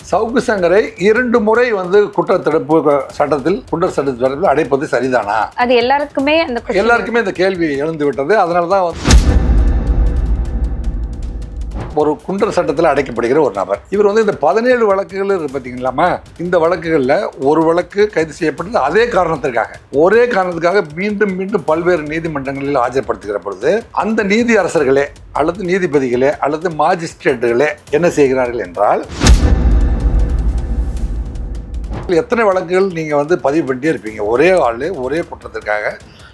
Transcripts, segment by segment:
சவுக்கு சங்கரை இரண்டு முறை வந்து குற்றத்தடுப்பு சட்டத்தில் குற்ற சட்டத்தில் அடைப்பது சரிதானா? அது எல்லாருக்குமே அந்த எல்லாருக்குமே இந்த கேள்வி எழுந்து விட்டது. அதனால தான் வந்து ஒரு குண்டர் சட்டத்தில் அடைக்கப்படுகிற ஒரு நபர். இவர் வந்து இந்த பதினேழு வழக்குகள் இருக்கு பார்த்தீங்களாமா இந்த வழக்குகளில் ஒரு வழக்கு கைது செய்யப்பட்டது அதே காரணத்திற்காக. ஒரே காரணத்துக்காக மீண்டும் மீண்டும் பல்வேறு நீதிமன்றங்களில் ஆஜர்படுத்துகிற பொழுது அந்த நீதி அரசர்களே அல்லது நீதிபதிகளே அல்லது மாஜிஸ்ட்ரேட்டுகளே என்ன செய்கிறார்கள் என்றால் எத்தனை வழக்குகள் நீங்கள் வந்து பதிவு பண்ணிட்டே இருப்பீங்க? ஒரே ஆள் ஒரே குற்றத்திற்காக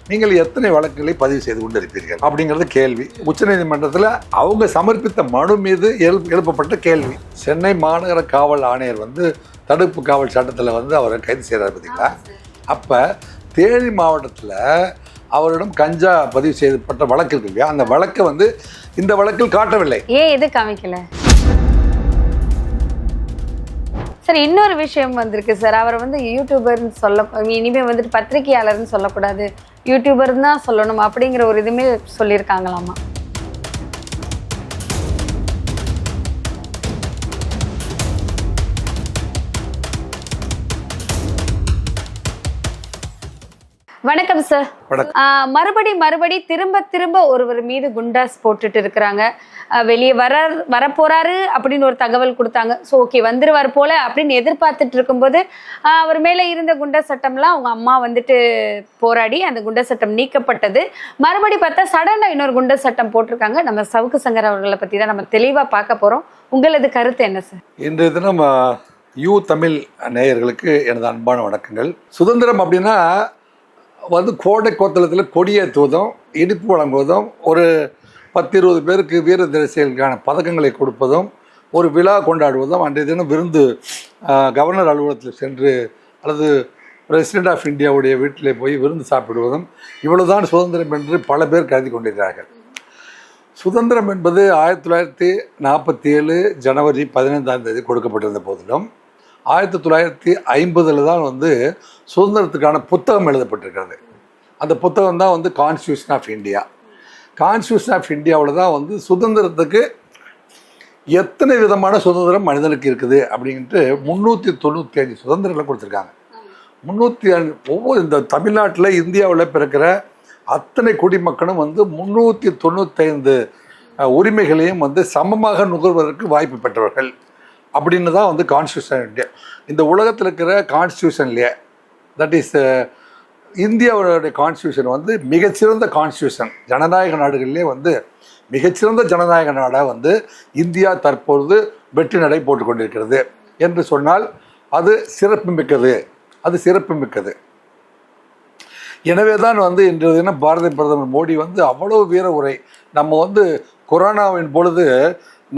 நீங்கள் எத்தனை வழக்குகளை பதிவு செய்து கொண்டு இருப்பீர்கள் அப்படிங்கிறது கேள்வி. உச்சநீதிமன்றத்தில் அவங்க சமர்ப்பித்த மனு மீது எழுப் எழுப்பப்பட்ட கேள்வி. சென்னை மாநகர காவல் ஆணையர் வந்து தடுப்பு காவல் சட்டத்தில் வந்து அவரை கைது செய்கிறார் பார்த்தீங்களா அப்போ தேனி மாவட்டத்தில் அவரிடம் கஞ்சா பதிவு செய்யப்பட்ட வழக்கு இருக்கு இல்லையா? அந்த வழக்கை வந்து இந்த வழக்கில் காட்டவில்லை. ஏன் எது காமிக்கல சார் இன்னொரு விஷயம் வந்திருக்கு சார். அவர் வந்து யூடியூபர்னு சொல்ல இனிமேல் வந்துட்டு பத்திரிகையாளர்னு சொல்லக்கூடாது. யூடியூபர் தான் சொல்லணும் அப்படிங்கிற ஒரு இதுவுமே சொல்லியிருக்காங்களாமா? வணக்கம் சார் மறுபடி மறுபடி திரும்ப திரும்ப ஒருவர் மீது குண்டாஸ் போட்டுட்டு இருக்கிறாங்க. வெளியே வர வரப்போறாரு அப்படின்னு ஒரு தகவல் கொடுத்தாங்க. ஸோ ஓகே வந்துருவார் போல அப்படின்னு எதிர்பார்த்துட்டு இருக்கும்போது அவர் மேலே இருந்த குண்டா சட்டம்லாம் அவங்க அம்மா வந்துட்டு போராடி அந்த குண்டா சட்டம் நீக்கப்பட்டது. மறுபடி பார்த்தா சடனாக இன்னொரு குண்டா சட்டம் போட்டிருக்காங்க. நம்ம சவுக்கு சங்கர் அவர்களை பற்றி தான் நம்ம தெளிவாக பார்க்க போகிறோம் உங்களது கருத்து என்ன சார் இன்றைய தினம் ஆ, யூ தமிழ் நேயர்களுக்கு எனது அன்பான வணக்கங்கள். சுதந்திரம் அப்படின்னா வந்து கோடை கோத்தலத்தில் கொடியேற்றுவதும் இனிப்பு வழங்குவதும் ஒரு பத்து இருபது பேருக்கு வீர தரிசிகளுக்கான பதக்கங்களை கொடுப்பதும் ஒரு விழா கொண்டாடுவதும் அன்றைய தினம் விருந்து கவர்னர் அலுவலகத்தில் சென்று அல்லது பிரசிடென்ட் ஆஃப் இந்தியாவுடைய வீட்டில் போய் விருந்து சாப்பிடுவதும் இவ்வளவுதான் சுதந்திரம் என்று பல பேர் கருதி கொண்டிருக்கிறார்கள். சுதந்திரம் என்பது ஆயிரத்தி தொள்ளாயிரத்தி நாற்பத்தி ஏழு ஜனவரி பதினைந்தாம் தேதி கொடுக்கப்பட்டிருந்த போதிலும் ஆயிரத்தி தொள்ளாயிரத்தி ஐம்பதில் தான் வந்து சுதந்திரத்துக்கான புத்தகம் எழுதப்பட்டிருக்கிறது. அந்த புத்தகம் தான் வந்து constitution of India constitution of இந்தியாவில் தான் வந்து சுதந்திரத்துக்கு எத்தனை விதமான சுதந்திரம் மனிதனுக்கு இருக்குது அப்படின்ட்டு முந்நூற்றி தொண்ணூற்றி அஞ்சு சுதந்திரங்களை கொடுத்துருக்காங்க. முந்நூற்றி அஞ்சு ஒவ்வொரு இந்த தமிழ்நாட்டில் இந்தியாவில் பிறக்கிற அத்தனை குடிமக்களும் வந்து முந்நூற்றி தொண்ணூத்தைந்து உரிமைகளையும் வந்து சமமாக நுகர்வதற்கு வாய்ப்பு பெற்றவர்கள். அப்படின்னு தான் வந்து கான்ஸ்டியூஷன் இந்தியா இந்த உலகத்தில் இருக்கிற கான்ஸ்டியூஷன்லேயே தட் இஸ் இந்தியாவுடைய கான்ஸ்டியூஷன் வந்து மிகச்சிறந்த கான்ஸ்டியூஷன் ஜனநாயக நாடுகள்லேயே வந்து மிகச்சிறந்த ஜனநாயக நாடாக வந்து இந்தியா தற்பொழுது வெற்றி நடை போட்டு கொண்டிருக்கிறது. என்று சொன்னால் அது சிறப்புமிக்கது அது சிறப்பு மிக்கது. எனவே தான் வந்து இன்று தினம் பாரத பிரதமர் மோடி வந்து அவ்வளோ வீர உரை. நம்ம வந்து கொரோனாவின் பொழுது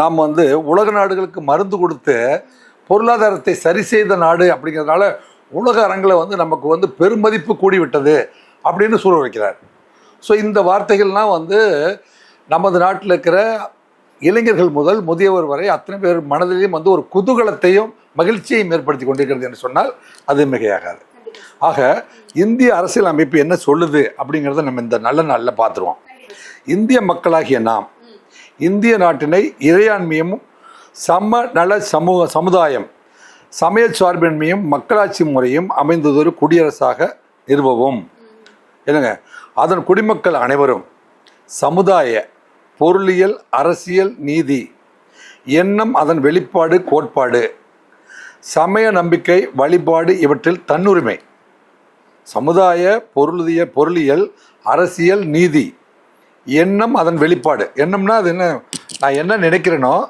நாம் வந்து உலக நாடுகளுக்கு மருந்து கொடுத்து பொருளாதாரத்தை சரி செய்த நாடு அப்படிங்கிறதுனால உலக அரங்கில் வந்து நமக்கு வந்து பெருமதிப்பு கூடிவிட்டது அப்படின்னு சூழ வைக்கிறார். ஸோ இந்த வார்த்தைகள்லாம் வந்து நமது நாட்டில் இருக்கிற இளைஞர்கள் முதல் முதியவர் வரை அத்தனை பேர் மனதிலையும் வந்து ஒரு குதூகலத்தையும் மகிழ்ச்சியையும் ஏற்படுத்தி கொண்டிருக்கிறது என்று சொன்னால் அது மிகையாகாது. ஆக இந்திய அரசியல் அமைப்பு என்ன சொல்லுது அப்படிங்கிறத நம்ம இந்த நல்ல நாளில் பார்த்துருவோம். இந்திய மக்களாகிய நாம் இந்திய நாட்டினை இறையாண்மையும் சம நல சமூக சமுதாயம் சமய சார்பின்மையும் மக்களாட்சி முறையும் அமைந்ததொரு குடியரசாக நிறுவவும். என்னங்க? அதன் குடிமக்கள் அனைவரும் சமுதாய பொருளியல் அரசியல் நீதி எண்ணம் அதன் வெளிப்பாடு கோட்பாடு சமய நம்பிக்கை வழிபாடு இவற்றில் தன்னுரிமை. சமுதாய பொருளிய பொருளியல் அரசியல் நீதி எண்ணம் அதன் வெளிப்பாடு. எண்ணம்னா அது என்ன? நான் என்ன நினைக்கிறேனோ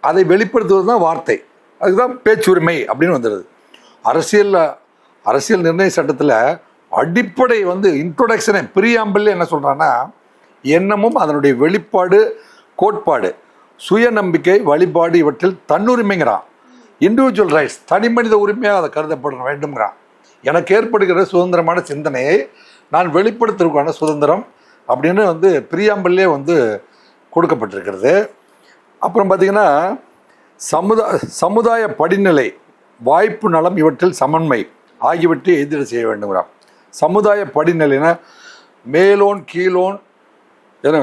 அதை வெளிப்படுத்துவது தான் வார்த்தை. அதுதான் பேச்சுரிமை அப்படின்னு வந்துடுது அரசியலில் அரசியல் நிர்ணய சட்டத்தில் அடிப்படை வந்து இன்ட்ரோடக்ஷனே பிரியாம்பிள் என்ன சொல்கிறான்னா எண்ணமும் அதனுடைய வெளிப்பாடு கோட்பாடு சுயநம்பிக்கை வழிபாடு இவற்றில் தன்னுரிமைங்கிறான். இண்டிவிஜுவல் ரைட்ஸ் தனி மனித உரிமையாக அதை கருதப்பட வேண்டும்ங்கிறான். எனக்கு ஏற்படுகிற சுதந்திரமான சிந்தனையை நான் வெளிப்படுத்துவதற்கான சுதந்திரம் அப்படின்னு வந்து பிரியாம்பல்லே வந்து கொடுக்கப்பட்டிருக்கிறது. அப்புறம் பார்த்திங்கன்னா சமுதா சமுதாய படிநிலை வாய்ப்பு நலம் இவற்றில் சமன்மை ஆகியவற்றை எதிர செய்ய வேண்டுங்கிறான் சமுதாய படிநிலைனா மேலோன் கீழோன் என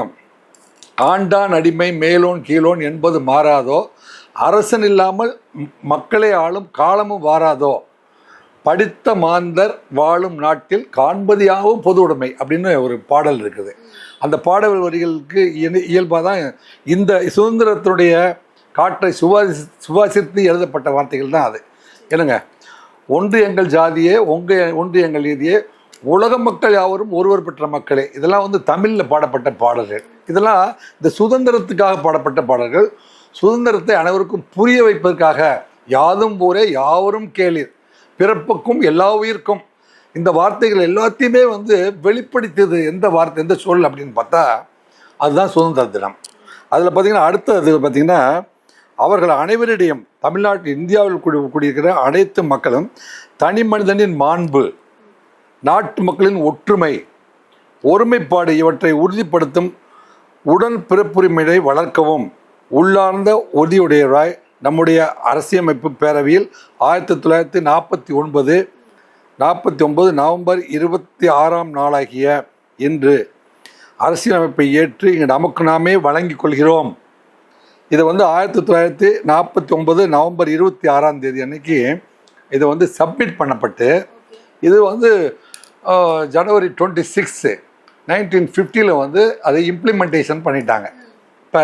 ஆண்டான் அடிமை மேலோன் கீழோன் என்பது மாறாதோ அரசன் இல்லாமல் மக்களை ஆளும் காலமும் வாராதோ படித்த மாந்தர் வாழும் நாட்டில் காண்பதியாகவும் பொது உடைமை அப்படின்னு ஒரு பாடல் இருக்குது. அந்த பாடல் வரிகளுக்கு இயல்பாக தான் இந்த சுதந்திரத்தினுடைய காற்றை சுவாசி சுவாசித்து எழுதப்பட்ட வார்த்தைகள் தான் அது. என்னங்க? ஒன்று எங்கள் ஜாதியே உங்க ஒன்று எங்கள் நீதியே உலக மக்கள் யாவரும் ஒருவர் பெற்ற மக்களே. இதெல்லாம் வந்து தமிழில் பாடப்பட்ட பாடல்கள். இதெல்லாம் இந்த சுதந்திரத்துக்காக பாடப்பட்ட பாடல்கள். சுதந்திரத்தை அனைவருக்கும் புரிய வைப்பதற்காக யாதும் ஊரே யாவரும் கேளீர். பிறப்புக்கும் எல்லா உயிருக்கும். இந்த வார்த்தைகள் எல்லாத்தையுமே வந்து வெளிப்படுத்தியது எந்த வார்த்தை எந்த சொல் அப்படின்னு பார்த்தா அதுதான் சுதந்திர தினம். அதில் பார்த்தீங்கன்னா அடுத்தது பார்த்தீங்கன்னா அவர்கள் அனைவரிடையும் தமிழ்நாட்டு இந்தியாவில் குடி குடியிருக்கிற அனைத்து மக்களும் தனி மனிதனின் மாண்பு நாட்டு மக்களின் ஒற்றுமை ஒருமைப்பாடு இவற்றை உறுதிப்படுத்தும் உடன் பிறப்புரிமையை வளர்க்கவும் உள்ளார்ந்த உறுதியுடையவராய் நம்முடைய அரசியமைப்பு பேரவையில் ஆயிரத்தி தொள்ளாயிரத்தி நாற்பத்தி ஒன்பது நாற்பத்தி ஒன்பது நவம்பர் இருபத்தி ஆறாம் நாளாகிய இன்று அரசியலமைப்பை ஏற்று இங்கே நமக்கு நாமே வழங்கிக் கொள்கிறோம். இதை வந்து ஆயிரத்தி தொள்ளாயிரத்தி நாற்பத்தி ஒன்பது நவம்பர் இருபத்தி ஆறாம் தேதி அன்னைக்கு இதை வந்து சப்மிட் பண்ணப்பட்டு இது வந்து ஜனவரி டுவெண்ட்டி சிக்ஸு நைன்டீன் ஃபிஃப்டியில் வந்து அதை இம்ப்ளிமெண்டேஷன் பண்ணிட்டாங்க. இப்போ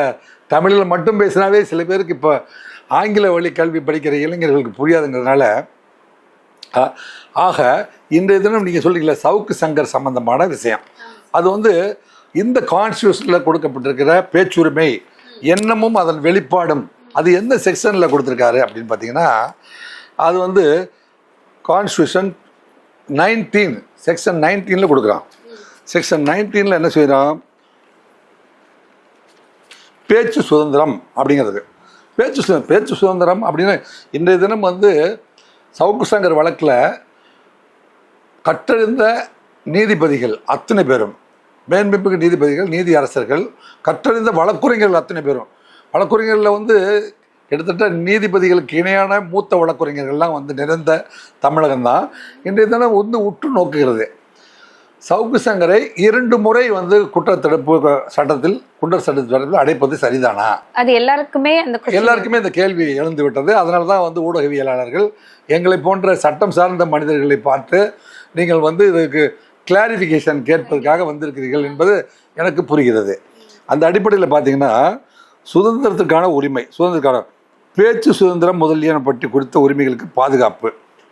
தமிழில் மட்டும் பேசினாவே சில பேருக்கு இப்போ ஆங்கில வழி கல்வி படிக்கிற இளைஞர்களுக்கு புரியாதுங்கிறதுனால ஆக இன்றைய தினம் நீங்கள் சொல்றீங்களா சவுக்கு சங்கர் சம்பந்தமான விஷயம். அது வந்து இந்த கான்ஸ்டியூஷனில் கொடுக்கப்பட்டிருக்கிற பேச்சுரிமை எண்ணமும் அதன் வெளிப்பாடும் அது எந்த செக்ஷனில் கொடுத்துருக்காரு அப்படின்னு பார்த்தீங்கன்னா அது வந்து கான்ஸ்டியூஷன் நைன்டீன் செக்ஷன் நைன்டீனில் கொடுக்குறான். செக்ஷன் நைன்டீனில் என்ன செய்கிறோம் பேச்சு சுதந்திரம் அப்படிங்கிறது. பேச்சு சுதந்திரம் பேச்சு சுதந்திரம் அப்படின்னு இன்றைய தினம் வந்து சவுக்கு சங்கர் வழக்கில் கற்றறிந்த நீதிபதிகள் அத்தனை பேரும் மேன்மிகு நீதிபதிகள் நீதி அரசர்கள் கற்றறிந்த வழக்குரைஞர்கள் அத்தனை பேரும். வழக்குரைஞர்களில் வந்து கிட்டத்தட்ட நீதிபதிகளுக்கு இணையான மூத்த வழக்குரைஞர்கள்லாம் வந்து நிறைந்த தமிழகம் தான் இன்றைய தினம் வந்து உற்று நோக்குகிறது. சவுக்கு சங்கரை இரண்டு முறை வந்து குற்றத்தடுப்பு சட்டத்தில் குண்டர் சட்டத்தில் அடைப்பது சரிதானா? அது எல்லாருக்குமே அந்த எல்லாருக்குமே இந்த கேள்வி எழுந்து விட்டது அதனால தான் வந்து ஊடகவியலாளர்கள் எங்களை போன்ற சட்டம் சார்ந்த மனிதர்களை பார்த்து நீங்கள் வந்து இதுக்கு கிளாரிஃபிகேஷன் கேட்பதற்காக வந்திருக்கிறீர்கள் என்பது எனக்கு புரிகிறது. அந்த அடிப்படையில் பார்த்தீங்கன்னா சுதந்திரத்துக்கான உரிமை சுதந்திரக்கான பேச்சு சுதந்திரம் முதலியன பற்றி குறித்த உரிமைகளுக்கு பாதுகாப்பு.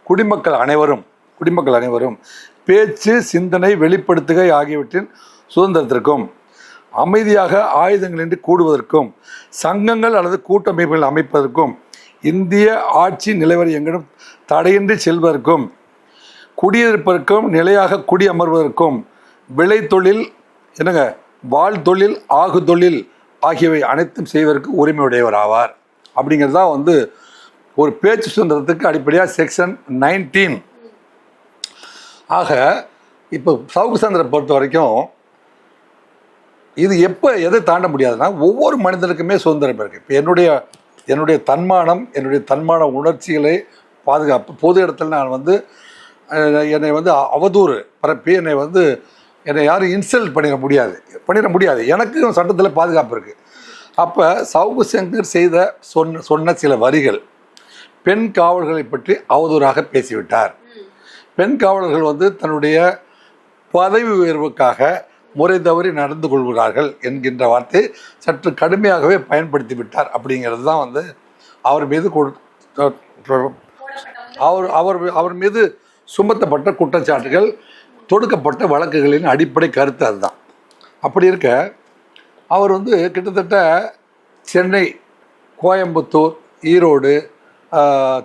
குடிமக்கள் அனைவரும் குடிமக்கள் அனைவரும் பேச்சு சிந்தனை வெளிப்படுத்துகை ஆகியவற்றின் சுதந்திரத்திற்கும் அமைதியாக ஆயுதங்களின்றி கூடுவதற்கும் சங்கங்கள் அல்லது கூட்டமைப்புகள் அமைப்பதற்கும் இந்திய ஆட்சி நிலவரி எங்கிடும் தடையின்றி செல்வதற்கும் குடியிருப்பதற்கும் நிலையாக குடியமர்வதற்கும் விளை தொழில் என்னங்க வாழ் தொழில் ஆகு தொழில் ஆகியவை அனைத்தும் செய்வதற்கு உரிமையுடையவர் ஆவார். அப்படிங்கிறது தான் வந்து ஒரு பேச்சு சுதந்திரத்துக்கு அடிப்படையாக செக்ஷன் நைன்டீன் ஆக இப்போ சவுக்கு சந்திரை பொறுத்த வரைக்கும் இது எப்போ எதை தாண்ட முடியாதுன்னா ஒவ்வொரு மனிதனுக்குமே சுதந்திரம் இருக்குது இப்போ என்னுடைய என்னுடைய தன்மானம் என்னுடைய தன்மான உணர்ச்சிகளை பாதுகாப்பு பொது இடத்துல நான் வந்து என்னை வந்து அவதூறு பரப்பி என்னை வந்து என்னை யாரும் இன்சல்ட் பண்ணிட முடியாது. பண்ணிட முடியாது. எனக்கு சட்டத்தில் பாதுகாப்பு இருக்குது அப்போ சவுகு சங்கர் செய்த சொன்ன சொன்ன சில வரிகள் பெண் காவல்களை பற்றி அவதூறாக பேசிவிட்டார். பெண் காவலர்கள் வந்து தன்னுடைய பதவி உயர்வுக்காக முறை தவறி நடந்து கொள்கிறார்கள் என்கின்ற வார்த்தை சற்று கடுமையாகவே பயன்படுத்தி விட்டார் அப்படிங்கிறது தான் வந்து அவர் மீது கொடு- அவர் அவர் அவர் மீது சுமத்தப்பட்ட குற்றச்சாட்டுகள் தொடுக்கப்பட்ட வழக்குகளின் அடிப்படை கருத்து அதுதான். அப்படி இருக்க அவர் வந்து கிட்டத்தட்ட சென்னை கோயம்புத்தூர் ஈரோடு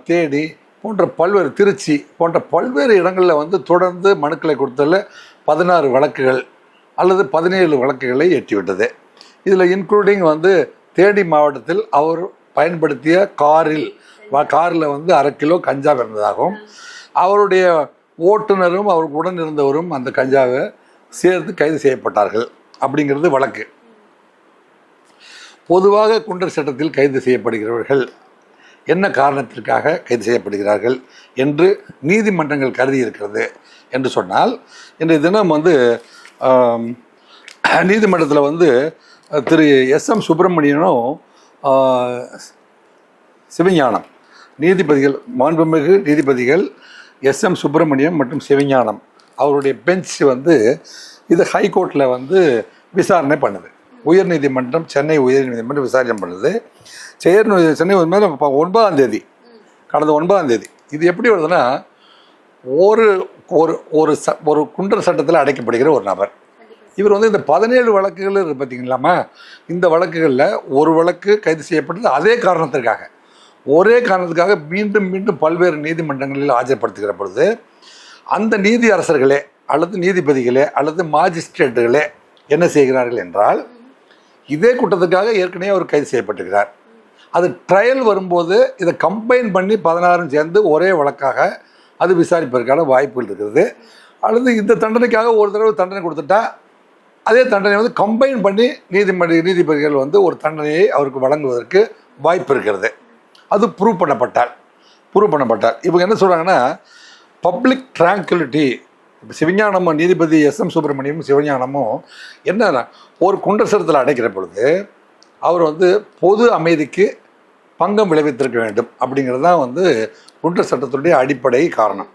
தேனி போன்ற பல்வேறு திருச்சி போன்ற பல்வேறு இடங்களில் வந்து தொடர்ந்து மனுக்களை கொடுத்ததில் பதினாறு வழக்குகள் அல்லது பதினேழு வழக்குகளை ஏற்றிவிட்டது இதில் இன்க்ளூடிங் வந்து தேனி மாவட்டத்தில் அவர் பயன்படுத்திய காரில் காரில் வந்து அரை கிலோ கஞ்சா இருந்ததாகவும் அவருடைய ஓட்டுநரும் அவருக்கு உடன் இருந்தவரும் அந்த கஞ்சாவை சேர்த்து கைது செய்யப்பட்டார்கள் அப்படிங்கிறது வழக்கு. பொதுவாக குண்டர் சட்டத்தில் கைது செய்யப்படுகிறவர்கள் என்ன காரணத்திற்காக கைது செய்யப்படுகிறார்கள் என்று நீதிமன்றங்கள் கருதி இருக்கிறது என்று சொன்னால் இன்றைய தினம் வந்து நீதிமன்றத்தில் வந்து திரு எஸ் எம் சுப்பிரமணியனும் சிவஞானம் நீதிபதிகள் மாண்புமிகு நீதிபதிகள் எஸ் எம் சுப்பிரமணியம் மற்றும் சிவஞானம் அவருடைய பெஞ்ச் வந்து இது ஹைகோர்ட்டில் வந்து விசாரணை பண்ணுது. உயர்நீதிமன்றம் சென்னை உயர்நீதிமன்றம் விசாரணை பண்ணுது. சேர்னு சென்னை உயர்நீதிமன்றம் ஒன்பதாம் தேதி கடந்த ஒன்பதாம் தேதி. இது எப்படி வருதுன்னா ஒரு ஒரு ஒரு ச ஒரு குண்டர் சட்டத்தில் அடைக்கப்படுகிற ஒரு நபர். இவர் வந்து இந்த பதினேழு வழக்குகள் இருக்கு பார்த்தீங்களாமா இந்த வழக்குகளில் ஒரு வழக்கு கைது செய்யப்பட்டது அதே காரணத்திற்காக. ஒரே காரணத்துக்காக மீண்டும் மீண்டும் பல்வேறு நீதிமன்றங்களில் ஆஜர்படுத்துகிற பொழுது அந்த நீதி அரசர்களே அல்லது நீதிபதிகளே அல்லது மாஜிஸ்ட்ரேட்டுகளே என்ன செய்கிறார்கள் என்றால் இதே குற்றத்துக்காக ஏற்கனவே அவர் கைது செய்யப்பட்டிருக்கிறார். அது ட்ரையல் வரும்போது இதை கம்பைன் பண்ணி பதினாறும் சேர்ந்து ஒரே வழக்காக அது விசாரிப்பதற்கான வாய்ப்புகள் இருக்கிறது. அல்லது இந்த தண்டனைக்காக ஒரு தடவை தண்டனை கொடுத்துட்டா அதே தண்டனை வந்து கம்பைன் பண்ணி நீதிமன்ற நீதிபதிகள் வந்து ஒரு தண்டனையை அவருக்கு வழங்குவதற்கு வாய்ப்பு இருக்கிறது. அது ப்ரூவ் பண்ணப்பட்டால் ப்ரூவ் பண்ணப்பட்டால். இவங்க என்ன சொல்கிறாங்கன்னா பப்ளிக் ட்ராங்குலிட்டி இப்போ சிவஞானமும் நீதிபதி எஸ் எம் சுப்பிரமணியமும் சிவஞானமும் என்னன்னா ஒரு குண்டசரத்தில் அடைக்கிற பொழுது அவர் வந்து பொது அமைதிக்கு பங்கம் விளைவித்திருக்க வேண்டும் அப்படிங்கிறது தான் வந்து குண்டர் சட்டத்துடைய அடிப்படை காரணம்.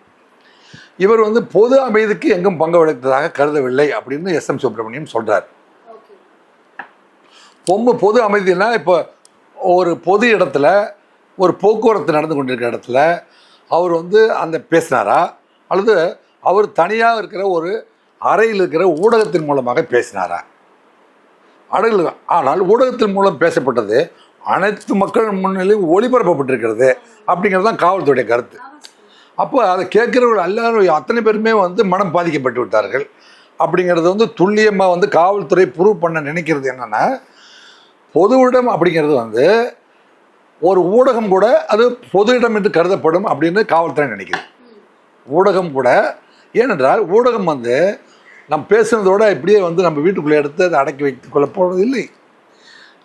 இவர் வந்து பொது அமைதிக்கு எங்கும் பங்கு விளைத்ததாக கருதவில்லை அப்படின்னு எஸ் எம் சுப்பிரமணியம் சொல்கிறார் பொம்பு பொது அமைதினா இப்போ ஒரு பொது இடத்துல ஒரு போக்குவரத்து நடந்து கொண்டிருக்கிற இடத்துல அவர் வந்து அந்த பேசினாரா? அல்லது அவர் தனியாக இருக்கிற ஒரு அறையில் இருக்கிற ஊடகத்தின் மூலமாக பேசினாரா? அடல் ஆனால் ஊடகத்தின் மூலம் பேசப்பட்டது அனைத்து மக்கள் முன்னிலையும் ஒளிபரப்பப்பட்டிருக்கிறது அப்படிங்கிறது தான் காவல்துறையுடைய கருத்து. அப்போ அதை கேட்குறவர்கள் எல்லாரும் அத்தனை பேருமே வந்து மனம் பாதிக்கப்பட்டு விட்டார்கள். அப்படிங்கிறது வந்து துல்லியமாக வந்து காவல்துறை ப்ரூவ் பண்ண நினைக்கிறது என்னென்னா பொது இடம் அப்படிங்கிறது வந்து ஒரு ஊடகம் கூட அது பொது இடம் என்று கருதப்படும் அப்படின்னு காவல்துறை நினைக்குது. ஊடகம் கூட ஏனென்றால் ஊடகம் வந்து நம்ம பேசுனதோட இப்படியே வந்து நம்ம வீட்டுக்குள்ளே எடுத்து அதை அடக்கி வைத்துக் கொள்ள போகிறது இல்லை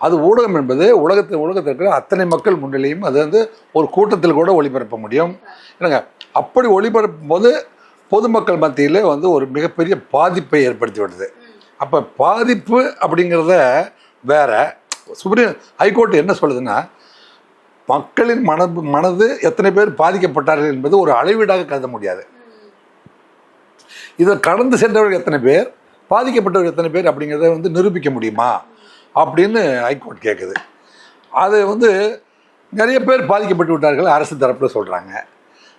அது ஊடகம் என்பது உலகத்தில் உலகத்தில் இருக்கிற அத்தனை மக்கள் முன்னிலையும் அது வந்து ஒரு கூட்டத்தில் கூட ஒளிபரப்ப முடியும். என்னங்க அப்படி ஒளிபரப்பும் போது பொதுமக்கள் மத்தியில் வந்து ஒரு மிகப்பெரிய பாதிப்பை ஏற்படுத்தி விடுது அப்போ பாதிப்பு அப்படிங்கிறத வேற சுப்ரீம் ஹைகோர்ட் என்ன சொல்லுதுன்னா மக்களின் மன மனது எத்தனை பேர் பாதிக்கப்பட்டார்கள் என்பது ஒரு அளவீடாக கருத முடியாது. இதை கடந்து சென்றவர்கள் எத்தனை பேர்? பாதிக்கப்பட்டவர்கள் எத்தனை பேர் அப்படிங்கிறத வந்து நிரூபிக்க முடியுமா? அப்படின்னு ஹைகோர்ட் கேட்குது அது வந்து நிறைய பேர் பாதிக்கப்பட்டு விட்டார்கள் அரசு தரப்பில் சொல்கிறாங்க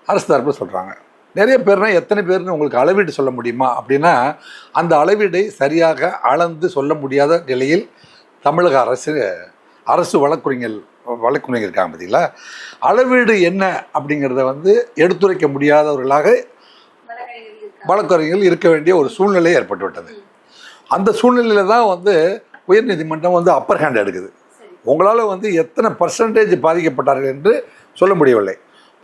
அரசு தரப்பில் சொல்கிறாங்க நிறைய பேர்னா எத்தனை பேர்னு உங்களுக்கு அளவீடு சொல்ல முடியுமா? அப்படின்னா அந்த அளவீடை சரியாக அளந்து சொல்ல முடியாத நிலையில் தமிழக அரசு அரசு வழக்குரைஞர் வழக்குரைஞர் இருக்காங்க பார்த்தீங்களா அளவீடு என்ன அப்படிங்கிறத வந்து எடுத்துரைக்க முடியாதவர்களாக வழக்கறிஞர்கள் இருக்க வேண்டிய ஒரு சூழ்நிலை ஏற்பட்டுவிட்டது. அந்த சூழ்நிலையில் தான் வந்து உயர்நீதிமன்றம் வந்து அப்பர் ஹேண்ட் எடுக்குது. உங்களால் வந்து எத்தனை பர்சன்டேஜ் பாதிக்கப்பட்டார்கள் என்று சொல்ல முடியவில்லை.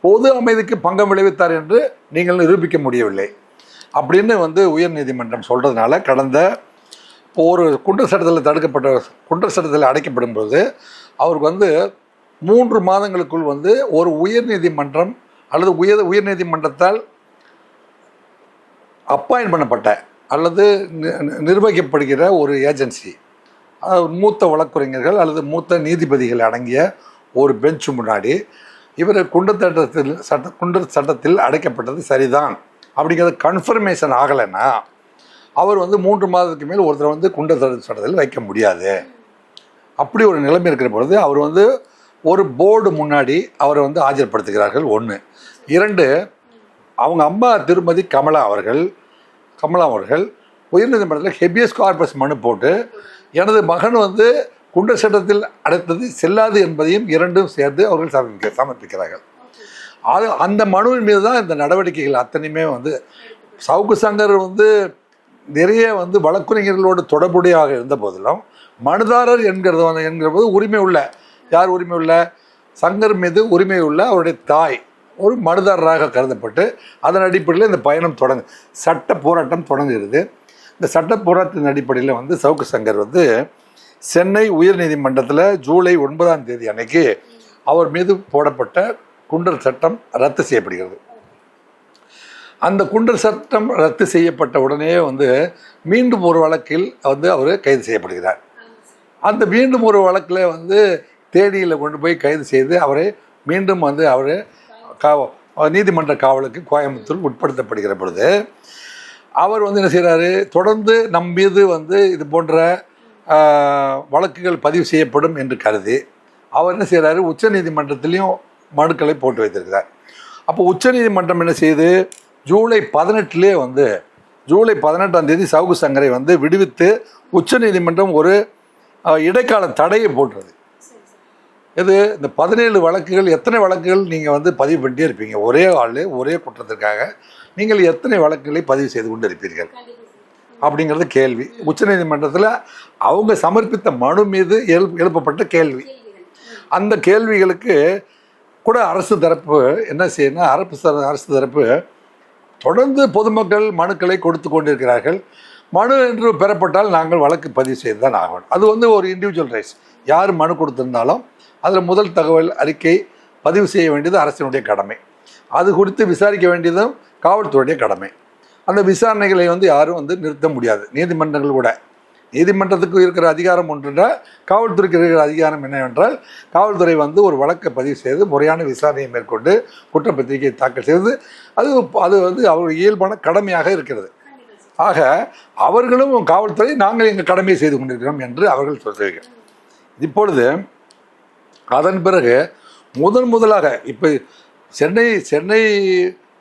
பொது அமைதிக்கு பங்கம் விளைவித்தார் என்று நீங்கள் நிரூபிக்க முடியவில்லை. அப்படின்னு வந்து உயர்நீதிமன்றம் சொல்கிறதுனால கடந்த ஒரு குண்டர் சட்டத்தில் தடுக்கப்பட்ட குண்டர் சட்டத்தில் அடைக்கப்படும் போது அவருக்கு வந்து மூன்று மாதங்களுக்குள் வந்து ஒரு உயர்நீதிமன்றம் அல்லது உயர் உயர்நீதிமன்றத்தால் அப்பாயின் பண்ணப்பட்ட அல்லது நி- நிர்வகிக்கப்படுகிற ஒரு ஏஜென்சி. அதாவது மூத்த வழக்குரைஞர்கள் அல்லது மூத்த நீதிபதிகள் அடங்கிய ஒரு பெஞ்ச் முன்னாடி இவர் குண்டு சட்டத்தில் சட்ட குண்டு சட்டத்தில் அடைக்கப்பட்டது சரிதான். அப்படிங்கிறது கன்ஃபர்மேஷன் ஆகலைன்னா அவர் வந்து மூன்று மாதத்துக்கு மேல் ஒருத்தர் வந்து குண்டு சட்டத்தில் வைக்க முடியாது. அப்படி ஒரு நிலைமை இருக்கிற பொழுது அவர் வந்து ஒரு போர்டு முன்னாடி அவரை வந்து ஆஜர்படுத்துகிறார்கள். ஒன்று இரண்டு அவங்க அம்மா திருமதி கமலா அவர்கள் கமலா அவர்கள் உயர்நீதிமன்றத்தில் ஹெபியஸ் கார்பஸ் மனு போட்டு எனது மகன் வந்து குண்டர் சட்டத்தில் அடைத்தது செல்லாது என்பதையும் இரண்டும் சேர்த்து அவர்கள் சமர்ப்பிக்க சமர்ப்பிக்கிறார்கள். அது அந்த மனுவின் மீது தான் இந்த நடவடிக்கைகள் அத்தனையுமே வந்து சவுக்கு சங்கர் வந்து நிறைய வந்து வழக்குரைஞர்களோடு தொடர்புடையாக இருந்த போதிலும் மனுதாரர் என்கிறது என்கிற போது உரிமை உள்ள யார் உரிமை உள்ள? சங்கர் மீது உரிமை உள்ள அவருடைய தாய் ஒரு மனுதாரராக கருதப்பட்டு அதன் அடிப்படையில் இந்த பயணம் தொடங்கு சட்ட போராட்டம் தொடங்குகிறது. இந்த சட்ட போராட்டத்தின் அடிப்படையில் வந்து சவுக்கு சங்கர் வந்து சென்னை உயர்நீதிமன்றத்தில் ஜூலை ஒன்பதாம் தேதி அன்னைக்கு அவர் மீது போடப்பட்ட குண்டர் சட்டம் ரத்து செய்யப்படுகிறது. அந்த குண்டர் சட்டம் ரத்து செய்யப்பட்ட உடனே வந்து மீண்டும் ஒரு வழக்கில் வந்து அவர் கைது செய்யப்படுகிறார். அந்த மீண்டும் ஒரு வழக்கில் வந்து தேடியில் கொண்டு போய் கைது செய்து அவரை மீண்டும் வந்து அவர் காவ நீதிமன்ற காவலுக்கு கோயம்புத்தூர் உட்படுத்தப்படுகிற பொழுது அவர் வந்து என்ன செய்கிறாரு தொடர்ந்து நம் மீது வந்து இது போன்ற வழக்குகள் பதிவு செய்யப்படும் என்று கருதி அவர் என்ன செய்கிறாரு உச்ச நீதிமன்றத்திலையும் மனுக்களை போட்டு வைத்திருக்கிறார். அப்போ உச்ச நீதிமன்றம் என்ன செய்யுது ஜூலை பதினெட்டுலேயே வந்து ஜூலை பதினெட்டாம் தேதி சவுகு சங்கரை வந்து விடுவித்து உச்ச நீதிமன்றம் ஒரு இடைக்கால தடையை போட்டுறது இது இந்த பதினேழு வழக்குகள் எத்தனை வழக்குகள் நீங்கள் வந்து பதிவு பண்ணிட்டே இருப்பீங்க? ஒரே ஆள் ஒரே குற்றத்திற்காக நீங்கள் எத்தனை வழக்குகளை பதிவு செய்து கொண்டு இருப்பீர்கள்? அப்படிங்கிறது கேள்வி. உச்சநீதிமன்றத்தில் அவங்க சமர்ப்பித்த மனு மீது எழு எழுப்பப்பட்ட கேள்வி. அந்த கேள்விகளுக்கு கூட அரசு தரப்பு என்ன செய்யணும் அரசு தர- அரசு தரப்பு தொடர்ந்து பொதுமக்கள் மனுக்களை கொடுத்து கொண்டிருக்கிறார்கள். மனு என்று பெறப்பட்டால் நாங்கள் வழக்கு பதிவு செய்து தான் ஆகணும். அது வந்து ஒரு இண்டிவிஜுவல் ரைட்ஸ் யார் மனு கொடுத்திருந்தாலும் அதில் முதல் தகவல் அறிக்கை பதிவு செய்ய வேண்டியது அரசினுடைய கடமை. அது குறித்து விசாரிக்க வேண்டியதும் காவல்துறையுடைய கடமை. அந்த விசாரணைகளை வந்து யாரும் வந்து நிறுத்த முடியாது. நீதிமன்றங்கள் கூட. நீதிமன்றத்துக்கு இருக்கிற அதிகாரம் ஒன்றுன்றால் காவல்துறைக்கு இருக்கிற அதிகாரம் என்னவென்றால் காவல்துறை வந்து ஒரு வழக்கை பதிவு செய்து முறையான விசாரணையை மேற்கொண்டு குற்றப்பத்திரிகை தாக்கல் செய்து அது அது வந்து அவர் இயல்பான கடமையாக இருக்கிறது. ஆக அவர்களும் காவல்துறை நாங்கள் எங்கள் கடமையை செய்து கொண்டிருக்கிறோம் என்று அவர்கள் சொல்கிறார்கள். இப்பொழுது அதன் பிறகு முதன் முதலாக இப்போ சென்னை சென்னை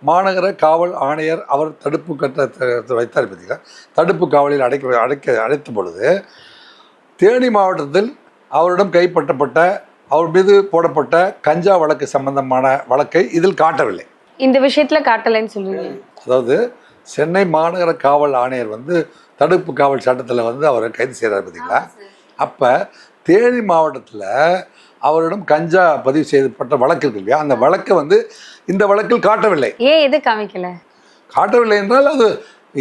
மாநகர காவல் ஆணையர் அவர் தடுப்பு கட்ட த- வைத்தார் பார்த்தீங்களா தடுப்பு காவலில் அடைக்க அடைக்க அடைத்த பொழுது தேனி மாவட்டத்தில் அவரிடம் கைப்பற்றப்பட்ட அவர் மீது போடப்பட்ட கஞ்சா வழக்கு சம்பந்தமான வழக்கை இதில் காட்டவில்லை. இந்த விஷயத்துல காட்டலைன்னு சொல்லுவீங்க அதாவது சென்னை மாநகர காவல் ஆணையர் வந்து தடுப்பு காவல் சட்டத்தில் வந்து அவரை கைது செய்கிறார் பார்த்தீங்களா அப்போ தேனி மாவட்டத்தில் அவரிடம் கஞ்சா பதிவு செய்யப்பட்ட வழக்கு இருக்கு இல்லையா? அந்த வழக்கை வந்து இந்த வழக்கில் காட்டவில்லை. ஏன் எது காமிக்கல? காட்டவில்லை என்றால் அது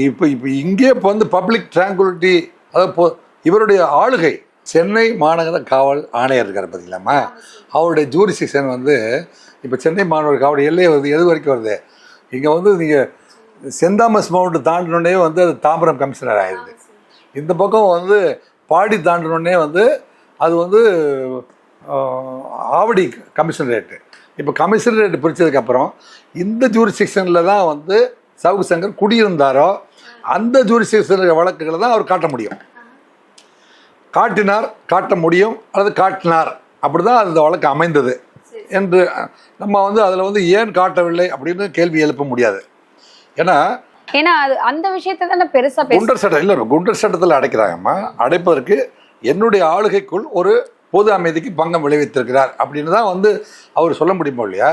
இப்போ இப்போ இங்கே இப்போ வந்து பப்ளிக் ட்ராங்குலிட்டி அதாவது இவருடைய ஆளுகை சென்னை மாநகர காவல் ஆணையர் இருக்கார் பார்த்தீங்களாம்மா அவருடைய ஜூரிசிக்ஷன் வந்து இப்போ சென்னை மாநகர காவல் எல்லை வருது எது வரைக்கும் வருது? இங்கே வந்து நீங்கள் சென்ட் தாமஸ் மவுண்ட் தாண்டினோடனே வந்து அது தாம்பரம் கமிஷனர் ஆயிடுது. இந்த பக்கம் வந்து பாடி தாண்டினோடனே வந்து அது வந்து ஆஹ், ஆவடி கமிஷனரேட்டு. இப்போ கமிஷனரேட் பிரித்ததுக்கப்புறம் இந்த ஜூரிஸ்டிக்ஷனில் தான் வந்து சவுகு சங்கர் குடியிருந்தாரோ அந்த ஜூரிஸ்டிக்ஷன் வழக்குகளை தான் அவர் காட்ட முடியும். காட்டினார் காட்ட முடியும் அல்லது காட்டினார். அப்படி தான் அந்த வழக்கு அமைந்தது. என்று நம்ம வந்து அதில் வந்து ஏன் காட்டவில்லை அப்படின்னு கேள்வி எழுப்ப முடியாது. ஏன்னா ஏன்னா அது அந்த விஷயத்தை தானே பெருசா பேச குண்டர் சட்டம் இல்லை குண்டர் சட்டத்தில் அடைக்கிறாங்கம்மா. அடைப்பதற்கு என்னுடைய ஆளுகைக்குள் ஒரு பொது அமைதிக்கு பங்கம் விளைவித்திருக்கிறார் அப்படின்னு தான் வந்து அவர் சொல்ல முடியுமோ இல்லையா?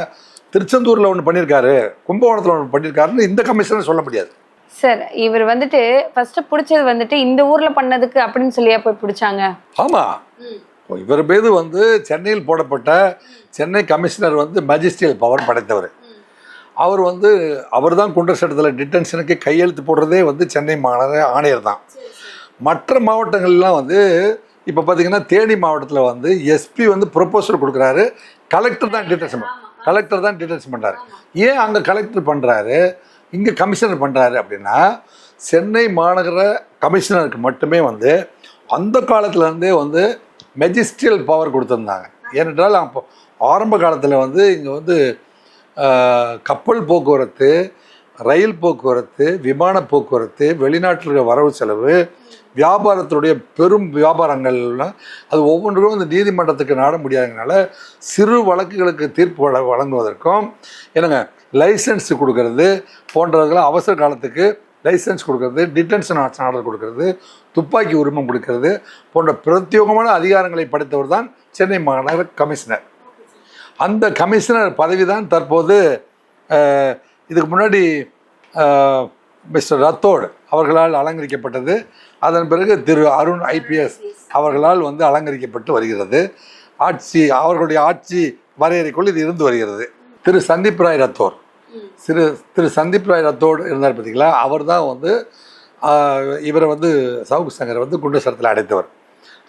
திருச்செந்தூரில் ஒன்று பண்ணியிருக்காரு. கும்பகோணத்தில் ஒன்று பண்ணியிருக்காருன்னு இந்த கமிஷனர் சொல்ல முடியாது. சார் இவர் வந்துட்டு ஃபர்ஸ்ட் பிடிச்சது வந்துட்டு இந்த ஊர்ல பண்ணதுக்கு அப்படின்னு சொல்லியா போய் பிடிச்சாங்க? ஆமாம் இவர் மீது வந்து சென்னையில் போடப்பட்ட சென்னை கமிஷனர் வந்து மஜிஸ்ட்ரியல் பவர் படைத்தவர். அவர் வந்து அவர் தான் குண்டர் சட்டத்தில் டிட்டென்ஷனுக்கு கையெழுத்து போடுறதே வந்து சென்னை மாநகர ஆணையர் தான். மற்ற மாவட்டங்கள்லாம் வந்து இப்போ பார்த்தீங்கன்னா தேனி மாவட்டத்தில் வந்து எஸ்பி வந்து ப்ரொபோசல் கொடுக்குறாரு. கலெக்டர் தான் டிடென்ஷன் கலெக்டர் தான் டிடென்ஷன் பண்ணுறாரு ஏன் அங்கே கலெக்டர் பண்ணுறாரு இங்கே கமிஷனர் பண்ணுறாரு அப்படின்னா சென்னை மாநகர கமிஷனருக்கு மட்டுமே வந்து அந்த காலத்துல இருந்தே வந்து மெஜிஸ்ட்ரியல் பவர் கொடுத்துருந்தாங்க. ஏனென்றால் அப்போ ஆரம்ப காலத்தில் வந்து இங்கே வந்து கப்பல் போக்குவரத்து ரயில் போக்குவரத்து விமான போக்குவரத்து வெளிநாட்டில் வரவு செலவு வியாபாரத்தினுடைய பெரும் வியாபாரங்கள்னா அது ஒவ்வொன்றுக்கும் இந்த நீதிமன்றத்துக்கு நாட முடியாததுனால சிறு வழக்குகளுக்கு தீர்ப்பு வழ வழங்குவதற்கும் என்னங்க லைசன்ஸ் கொடுக்கறது போன்றவர்களை அவசர காலத்துக்கு லைசன்ஸ் கொடுக்கறது டிடென்ஷன் ஆர்டர் கொடுக்கறது துப்பாக்கி உரிமம் கொடுக்கறது போன்ற பிரத்யோகமான அதிகாரங்களை படைத்தவர் தான் சென்னை மாநகர கமிஷனர். அந்த கமிஷனர் பதவி தான் தற்போது இதுக்கு முன்னாடி மிஸ்டர் ரத்தோடு அவர்களால் அலங்கரிக்கப்பட்டது. அதன் பிறகு திரு அருண் ஐபிஎஸ் அவர்களால் வந்து அலங்கரிக்கப்பட்டு வருகிறது. ஆட்சி அவர்களுடைய ஆட்சி வரையறைக்குள் இது இருந்து வருகிறது. திரு சந்தீப் ராய் ரத்தோர். திரு திரு சந்தீப் ராய் ரத்தோடு இருந்தார் பார்த்தீங்களா அவர் தான் வந்து இவரை வந்து சவுக்கு சங்கரை வந்து குண்டு சரத்தில் அடைத்தவர்.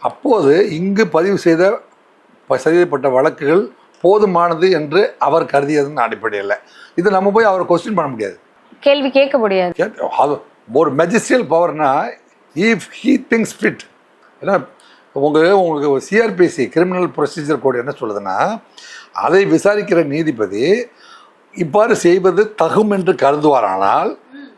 அப்போது இங்கு பதிவு செய்த செய்யப்பட்ட வழக்குகள் போதுமானது என்று அவர் கருதியதன் அடிப்படையில். இது நம்ம போய் அவரை கொஸ்டின் பண்ண முடியாது. கேள்வி கேட்க முடியாது. ஒரு மெஜிஸ்ட்ரியல் பவர்னா இஃப் ஹீ திங்ஸ் ஃபிட் ஏன்னா உங்க உங்களுக்கு சிஆர்பிசி கிரிமினல் ப்ரொசீஜர் கோட் என்ன சொல்லுதுன்னா அதை விசாரிக்கிற நீதிபதி இவ்வாறு செய்வது தகும் என்று கருதுவாரானால்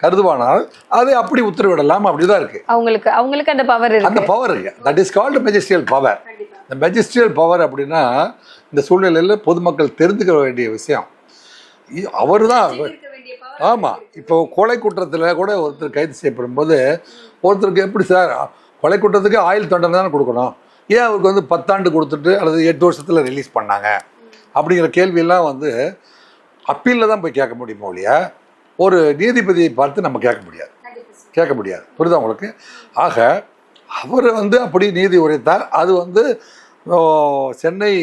கருதுவானால் அதை அப்படி உத்தரவிடலாம் அப்படிதான் இருக்கு. அவங்களுக்கு அவங்களுக்கு அந்த பவர் அந்த இருக்கு. பவர் இருக்கு that is called magisterial power இந்த மெஜிஸ்ட்ரியல் பவர் அப்படின்னா இந்த சூழ்நிலையில் பொதுமக்கள் தெரிந்துக்க வேண்டிய விஷயம். அவர் தான் ஆமாம் இப்போ கொலை குற்றத்தில் கூட ஒருத்தர் கைது செய்யப்படும் போது ஒருத்தருக்கு எப்படி சார் கொலை குற்றத்துக்கு ஆயுள் தண்டனை தானே கொடுக்கணும்? ஏன் அவருக்கு வந்து பத்தாண்டு கொடுத்துட்டு அல்லது எட்டு வருஷத்தில் ரிலீஸ் பண்ணாங்க? அப்படிங்கிற கேள்வியெல்லாம் வந்து அப்பீலில் தான் போய் கேட்க முடியுமோ இல்லையா ஒரு நீதிபதியை பார்த்து நம்ம கேட்க முடியாது. கேட்க முடியாது. புரியுதா உங்களுக்கு? ஆக அவர் வந்து அப்படி நீதி உரைத்தார் அது வந்து சென்னை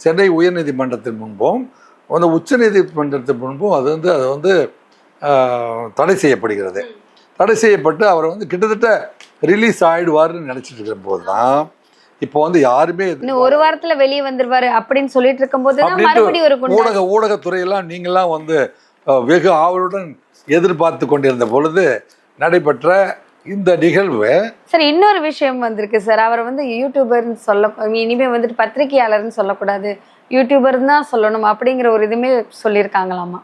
சென்னை உயர்நீதிமன்றத்தின் முன்பும் வந்து உச்ச நீதிமன்றத்தின் முன்பும் அது வந்து அது வந்து தடை செய்யப்படுகிறது. தடை செய்யப்பட்டு அவர் வந்து கிட்டத்தட்ட ரிலீஸ் ஆயிடுவாருன்னு நினைச்சிட்டு இருக்கிற போது தான் இப்போ வந்து யாருமே ஒரு வாரத்துல வெளியே வந்துருவாரு அப்படின்னு சொல்லிட்டு ஒரு குண்டா ஊடக ஊடகத்துறையெல்லாம் நீங்களாம் வந்து வெகு ஆவலுடன் எதிர்பார்த்து கொண்டிருந்த பொழுது நடைபெற்ற இந்த நிகழ்வு சார் இன்னொரு விஷயம் வந்திருக்கு சார். அவரை வந்து யூடியூபர்னு சொல்ல இனிமே வந்துட்டு பத்திரிகையாளர்னு சொல்லக்கூடாது. யூடியூபர் தான் சொல்லணும் அப்படிங்கிற ஒரு இதுமே சொல்லியிருக்காங்களாமா?